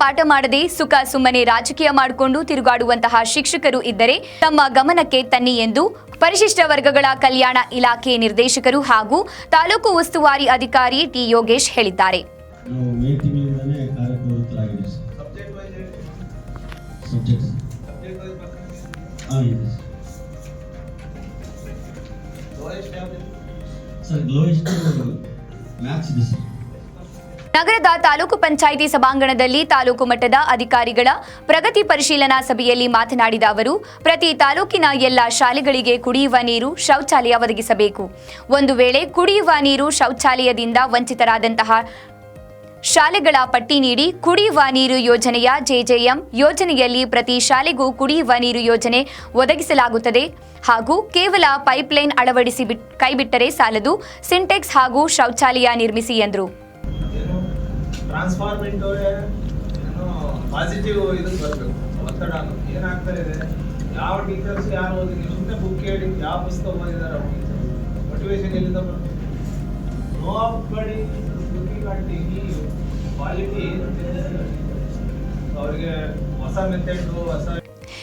ಪಾಠ ಮಾಡದೆ ಸುಖ ಸುಮ್ಮನೆ ರಾಜಕೀಯ ಮಾಡಿಕೊಂಡು ತಿರುಗಾಡುವಂತಹ ಶಿಕ್ಷಕರು ಇದ್ದರೆ ತಮ್ಮ ಗಮನಕ್ಕೆ ತನ್ನಿ ಎಂದು ಪರಿಶಿಷ್ಟ ವರ್ಗಗಳ ಕಲ್ಯಾಣ ಇಲಾಖೆ ನಿರ್ದೇಶಕರು ಹಾಗೂ ತಾಲೂಕು ಉಸ್ತುವಾರಿ ಅಧಿಕಾರಿ ಟಿ ಯೋಗೇಶ್ ಹೇಳಿದ್ದಾರೆ. ಸರ್. ನಗರದ ತಾಲೂಕು ಪಂಚಾಯಿತಿ ಸಭಾಂಗಣದಲ್ಲಿ ತಾಲೂಕು ಮಟ್ಟದ ಅಧಿಕಾರಿಗಳ ಪ್ರಗತಿ ಪರಿಶೀಲನಾ ಸಭೆಯಲ್ಲಿ ಮಾತನಾಡಿದ ಅವರು, ಪ್ರತಿ ತಾಲೂಕಿನ ಎಲ್ಲ ಶಾಲೆಗಳಿಗೆ ಕುಡಿಯುವ ನೀರು ಶೌಚಾಲಯ ಒದಗಿಸಬೇಕು. ಒಂದು ವೇಳೆ ಕುಡಿಯುವ ನೀರು ಶೌಚಾಲಯದಿಂದ ವಂಚಿತರಾದಂತಹ ಶಾಲೆಗಳ ಪಟ್ಟಿ ನೀಡಿ ಕುಡಿಯುವ ನೀರು ಯೋಜನೆಯ ಜೆಜೆಎಂ ಯೋಜನೆಯಲ್ಲಿ ಪ್ರತಿ ಶಾಲೆಗೂ ಕುಡಿಯುವ ನೀರು ಯೋಜನೆ ಒದಗಿಸಲಾಗುತ್ತದೆ ಹಾಗೂ ಕೇವಲ ಪೈಪ್ಲೈನ್ ಅಳವಡಿಸಿ ಬಿಟ್, ಕೈಬಿಟ್ಟರೆ ಸಾಲದು, ಸಿಂಟೆಕ್ಸ್ ಹಾಗೂ ಶೌಚಾಲಯ ನಿರ್ಮಿಸಿ ಎಂದರು. ಟ್ರಾನ್ಸ್ಫಾರ್ಮೆಂಟ್ ಏನು ಪಾಸಿಟಿವ್ ಇದಕ್ಕೆ ಬರಬೇಕು. ಒತ್ತಡ ಏನಾಗ್ತಾ ಇದೆ ಯಾವ ಟೀಚರ್ಸ್ ಯಾರು ಓದಿದ್ರು ಸುಮ್ಮನೆ ಬುಕ್ ಹೇಳಿ, ಯಾವ ಪುಸ್ತಕ ಓದಿದಾರೆ ಮೋಟಿವೇಶನ್ ಎಲ್ಲಿಂದ ಬರುತ್ತೆ? ನೋ ಬಡಿ ಲುಕಿಂಗ್ ಕ್ವಾಲಿಟಿ ಅವರಿಗೆ ಹೊಸ ಮೆಥಡ್ ಹೊಸ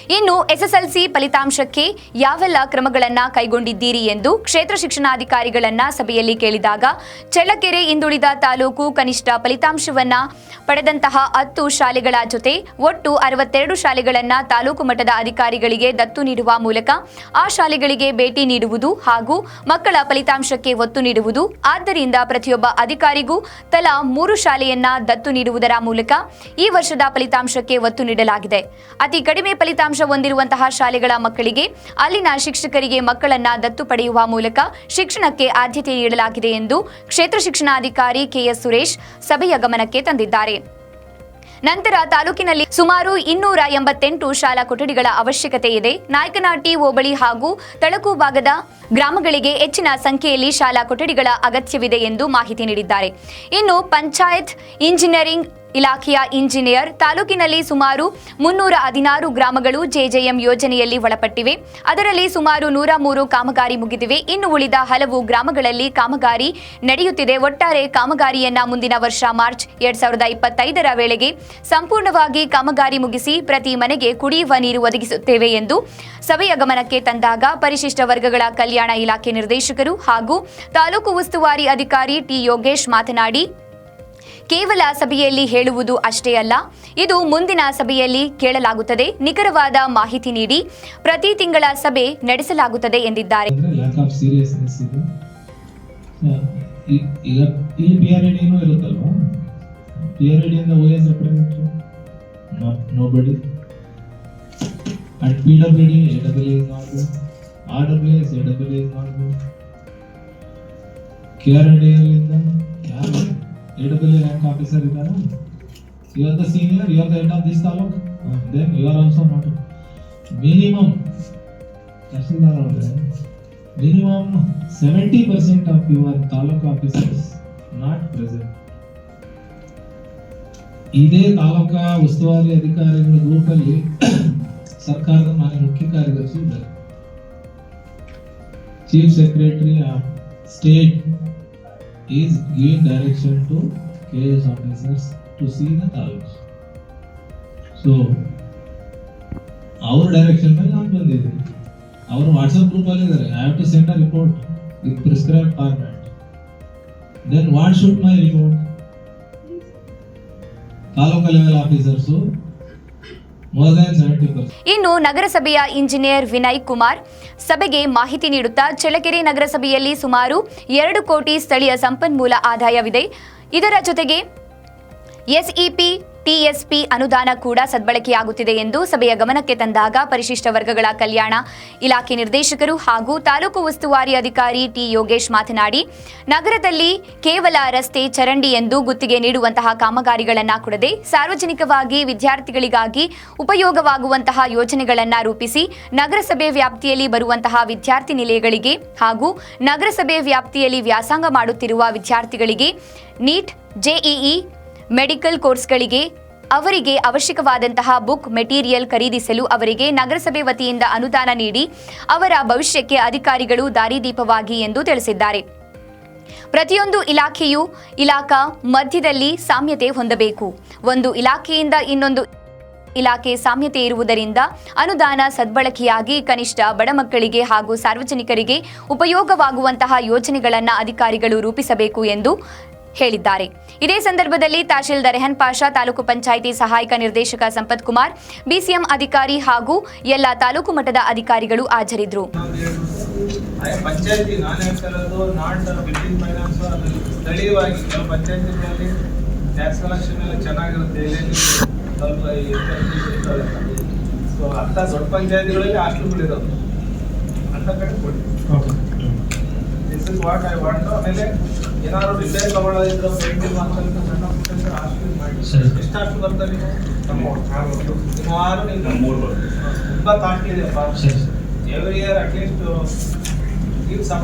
ಇನ್ನು ಎಸ್ಎಸ್ಎಲ್ಸಿ ಫಲಿತಾಂಶಕ್ಕೆ ಯಾವೆಲ್ಲ ಕ್ರಮಗಳನ್ನು ಕೈಗೊಂಡಿದ್ದೀರಿ ಎಂದು ಕ್ಷೇತ್ರ ಶಿಕ್ಷಣಾಧಿಕಾರಿಗಳನ್ನ ಸಭೆಯಲ್ಲಿ ಕೇಳಿದಾಗ, ಚಳ್ಳಕೆರೆ ಹಿಂದುಳಿದ ತಾಲೂಕು ಕನಿಷ್ಠ ಫಲಿತಾಂಶವನ್ನ ಪಡೆದಂತಹ ಹತ್ತು ಶಾಲೆಗಳ ಜೊತೆ ಒಟ್ಟು ಅರವತ್ತೆರಡು ಶಾಲೆಗಳನ್ನ ತಾಲೂಕು ಮಟ್ಟದ ಅಧಿಕಾರಿಗಳಿಗೆ ದತ್ತು ನೀಡುವ ಮೂಲಕ ಆ ಶಾಲೆಗಳಿಗೆ ಭೇಟಿ ನೀಡುವುದು ಹಾಗೂ ಮಕ್ಕಳ ಫಲಿತಾಂಶಕ್ಕೆ ಒತ್ತು ನೀಡುವುದು. ಆದ್ದರಿಂದ ಪ್ರತಿಯೊಬ್ಬ ಅಧಿಕಾರಿಗೂ ತಲಾ ಮೂರು ಶಾಲೆಯನ್ನ ದತ್ತು ನೀಡುವುದರ ಮೂಲಕ ಈ ವರ್ಷದ ಫಲಿತಾಂಶಕ್ಕೆ ಒತ್ತು ನೀಡಲಾಗಿದೆ. ಅತಿ ಕಡಿಮೆ ಫಲಿತಾಂಶ ಹೊಂದಿರುವಂತಹ ಶಾಲೆಗಳ ಮಕ್ಕಳಿಗೆ, ಅಲ್ಲಿನ ಶಿಕ್ಷಕರಿಗೆ ಮಕ್ಕಳನ್ನ ದತ್ತು ಪಡೆಯುವ ಮೂಲಕ ಶಿಕ್ಷಣಕ್ಕೆ ಆದ್ಯತೆ ನೀಡಲಾಗಿದೆ ಎಂದು ಕ್ಷೇತ್ರ ಶಿಕ್ಷಣಾಧಿಕಾರಿ ಕೆಎಸ್ ಸುರೇಶ್ ಸಭೆಯ ಗಮನಕ್ಕೆ ತಂದಿದ್ದಾರೆ. ನಂತರ ತಾಲೂಕಿನಲ್ಲಿ ಸುಮಾರು ಇನ್ನೂರ ಎಂಬತ್ತೆಂಟು ಶಾಲಾ ಕೊಠಡಿಗಳ ಅವಶ್ಯಕತೆ ಇದೆ. ನಾಯಕನಹಟ್ಟಿ ಹೋಬಳಿ ಹಾಗೂ ತಳಕು ಭಾಗದ ಗ್ರಾಮಗಳಿಗೆ ಹೆಚ್ಚಿನ ಸಂಖ್ಯೆಯಲ್ಲಿ ಶಾಲಾ ಕೊಠಡಿಗಳ ಅಗತ್ಯವಿದೆ ಎಂದು ಮಾಹಿತಿ ನೀಡಿದ್ದಾರೆ. ಇನ್ನು ಪಂಚಾಯತ್ ಇಂಜಿನಿಯರಿಂಗ್ ಇಲಾಖೆಯ ಇಂಜಿನಿಯರ್. ತಾಲೂಕಿನಲ್ಲಿ ಸುಮಾರು ಮುನ್ನೂರ ಹದಿನಾರು ಗ್ರಾಮಗಳು ಜೆಜೆಎಂ ಯೋಜನೆಯಲ್ಲಿ ಒಳಪಟ್ಟಿವೆ. ಅದರಲ್ಲಿ ಸುಮಾರು ನೂರ ಮೂರು ಕಾಮಗಾರಿ ಮುಗಿದಿವೆ. ಇನ್ನು ಉಳಿದ ಹಲವು ಗ್ರಾಮಗಳಲ್ಲಿ ಕಾಮಗಾರಿ ನಡೆಯುತ್ತಿದೆ. ಒಟ್ಟಾರೆ ಕಾಮಗಾರಿಯನ್ನ ಮುಂದಿನ ವರ್ಷ ಮಾರ್ಚ್ ಎರಡ್ ಸಾವಿರದ ಇಪ್ಪತ್ತೈದರ ವೇಳೆಗೆ ಸಂಪೂರ್ಣವಾಗಿ ಕಾಮಗಾರಿ ಮುಗಿಸಿ ಪ್ರತಿ ಮನೆಗೆ ಕುಡಿಯುವ ನೀರು ಒದಗಿಸುತ್ತೇವೆ ಎಂದು ಸಭೆಯ ಗಮನಕ್ಕೆ ತಂದಾಗ ಪರಿಶಿಷ್ಟ ವರ್ಗಗಳ ಕಲ್ಯಾಣ ಇಲಾಖೆ ನಿರ್ದೇಶಕರು ಹಾಗೂ ತಾಲೂಕು ಉಸ್ತುವಾರಿ ಅಧಿಕಾರಿ ಟಿ ಯೋಗೇಶ್ ಮಾತನಾಡಿ ಕೇವಲ ಸಭೆಯಲ್ಲಿ ಹೇಳುವುದು ಅಷ್ಟೇ ಅಲ್ಲ, ಇದು ಮುಂದಿನ ಸಭೆಯಲ್ಲಿ ಕೇಳಲಾಗುತ್ತದೆ. ನಿಖರವಾದ ಮಾಹಿತಿ ನೀಡಿ ಪ್ರತಿ ತಿಂಗಳ ಸಭೆ ನಡೆಸಲಾಗುತ್ತದೆ ಎಂದಿದ್ದಾರೆ. Order P R W rank officer ಇದ್ದಾರೆ you are the senior you are the head of this taluk then you are also not minimum tahsildar ಅವರೇ minimum seventy percent of your taluk officers not present ಇದೇ ತಾಲೂಕಾ ಉಸ್ತುವಾರಿ ಅಧಿಕಾರಿಗಳ ಗ್ರೂಪಲ್ಲಿ ಸರ್ಕಾರದ ಮಾನ್ಯ ಮುಖ್ಯ ಕಾರ್ಯದರ್ಶಿ ಇದ್ದಾರೆ. Chief secretary of state is giving direction to K S officers to see the taluk so ಅವ್ರ ಡೈರೆಕ್ಷನ್ ಮೇಲೆ ನಾನು ಬಂದಿದ್ದೀನಿ ಅವರು ವಾಟ್ಸಪ್ ಗ್ರೂಪ್ ಅಲ್ಲಿ ಇದ್ದಾರೆ I have to send a report with prescribe format then what should my report taluk level officers ಇನ್ನು ನಗರಸಭೆಯ engineer Vinay Kumar ಸಭೆಗೆ ಮಾಹಿತಿ ನೀಡುತ್ತಾ ಚಳ್ಳಕೆರೆ ನಗರಸಭೆಯಲ್ಲಿ ಸುಮಾರು ಎರಡು ಕೋಟಿ ಸ್ಥಳೀಯ ಸಂಪನ್ಮೂಲ ಆದಾಯವಿದೆ. ಇದರ ಜೊತೆಗೆ ಎಸ್ಇಪಿ ಟಿಎಸ್ಪಿ ಅನುದಾನ ಕೂಡ ಸದ್ಬಳಕೆಯಾಗುತ್ತಿದೆ ಎಂದು ಸಭೆಯ ಗಮನಕ್ಕೆ ತಂದಾಗ ಪರಿಶಿಷ್ಟ ವರ್ಗಗಳ ಕಲ್ಯಾಣ ಇಲಾಖೆ ನಿರ್ದೇಶಕರು ಹಾಗೂ ತಾಲೂಕು ಉಸ್ತುವಾರಿ ಅಧಿಕಾರಿ ಟಿ ಯೋಗೇಶ್ ಮಾತನಾಡಿ, ನಗರದಲ್ಲಿ ಕೇವಲ ರಸ್ತೆ ಚರಂಡಿ ಎಂದು ಗುತ್ತಿಗೆ ನೀಡುವಂತಹ ಕಾಮಗಾರಿಗಳನ್ನು ಕೊಡದೆ ಸಾರ್ವಜನಿಕವಾಗಿ ವಿದ್ಯಾರ್ಥಿಗಳಿಗಾಗಿ ಉಪಯೋಗವಾಗುವಂತಹ ಯೋಜನೆಗಳನ್ನು ರೂಪಿಸಿ ನಗರಸಭೆ ವ್ಯಾಪ್ತಿಯಲ್ಲಿ ಬರುವಂತಹ ವಿದ್ಯಾರ್ಥಿ ನಿಲಯಗಳಿಗೆ ಹಾಗೂ ನಗರಸಭೆ ವ್ಯಾಪ್ತಿಯಲ್ಲಿ ವ್ಯಾಸಂಗ ಮಾಡುತ್ತಿರುವ ವಿದ್ಯಾರ್ಥಿಗಳಿಗೆ ನೀಟ್, ಜೆಇಇ ಮೆಡಿಕಲ್ ಕೋರ್ಸ್ಗಳಿಗೆ, ಅವರಿಗೆ ಅವಶ್ಯಕವಾದಂತಹ ಬುಕ್ ಮೆಟೀರಿಯಲ್ ಖರೀದಿಸಲು ಅವರಿಗೆ ನಗರಸಭೆ ವತಿಯಿಂದ ಅನುದಾನ ನೀಡಿ, ಅವರ ಭವಿಷ್ಯಕ್ಕೆ ಅಧಿಕಾರಿಗಳು ದಾರಿದೀಪವಾಗಿ ಎಂದು ತಿಳಿಸಿದ್ದಾರೆ. ಪ್ರತಿಯೊಂದು ಇಲಾಖೆಯು ಇಲಾಖಾ ಮಧ್ಯದಲ್ಲಿ ಸಾಮ್ಯತೆ ಹೊಂದಬೇಕು. ಒಂದು ಇಲಾಖೆಯಿಂದ ಇನ್ನೊಂದು ಇಲಾಖೆ ಸಾಮ್ಯತೆ ಇರುವುದರಿಂದ ಅನುದಾನ ಸದ್ಬಳಕೆಯಾಗಿ ಕನಿಷ್ಠ ಬಡ ಮಕ್ಕಳಿಗೆ ಹಾಗೂ ಸಾರ್ವಜನಿಕರಿಗೆ ಉಪಯೋಗವಾಗುವಂತಹ ಯೋಜನೆಗಳನ್ನು ಅಧಿಕಾರಿಗಳು ರೂಪಿಸಬೇಕು ಎಂದು ಹೇಳಿದ್ದಾರೆ. ಇದೇ ಸಂದರ್ಭದಲ್ಲಿ ತಹಶೀಲ್ದಾರ್ ರೆಹನ್ ಪಾಷಾ ತಾಲೂಕು ಪಂಚಾಯಿತಿ ಸಹಾಯಕ ನಿರ್ದೇಶಕ ಸಂಪತ್ ಕುಮಾರ್ ಬಿಸಿಎಂ ಅಧಿಕಾರಿ ಹಾಗೂ ಎಲ್ಲ ತಾಲೂಕು ಮಟ್ಟದ ಅಧಿಕಾರಿಗಳು ಹಾಜರಿದ್ದರು. ಆಯಾ ಪಂಚಾಯತಿ ನಾನು ನಾಟ್ ಬಿಲ್ಡಿಂಗ್ ಫೈನಾನ್ಸ್ ಆಮೇಲೆ ಸ್ಥಳೀಯವಾಗಿ ಕೆಲವು ಪಂಚಾಯತಿಗಳಲ್ಲಿ ಟ್ಯಾಕ್ಸ್ ಕಲೆಕ್ಷನ್ ಎಲ್ಲ ಚೆನ್ನಾಗಿರುತ್ತೆ. ಎಲ್ಲೆಲ್ಲಿ ಸ್ವಲ್ಪ ಸೊ ಅಂಥ ದೊಡ್ಡ ಪಂಚಾಯತಿಗಳಲ್ಲಿ ಹಾಸ್ಟೆಲ್ಗಳಿರೋದು ಅಂತ ಕಡೆ ಕೊಡಿ. ದಿಸ್ ವಾಟ್ ಐ ವಾಂಟ್ ಆಮೇಲೆ ಏನಾದ್ರು ಡಿಸೈನ್ ತಗೊಳ್ಳೋದಿದ್ರೆ ಪೇಂಟಿಂಗ್ ಹಾಸ್ಟೆಲ್ ಸಣ್ಣ ಪುಟ್ಟ ಹಾಸ್ಟೆಲ್ ಮಾಡಿ. ಸರಿ. ಎಷ್ಟು ಹಾಸ್ಟೆಲ್ ಬರ್ತದೆ? ನೀವು ಸುಮಾರು ತುಂಬಾ year at least uh, give some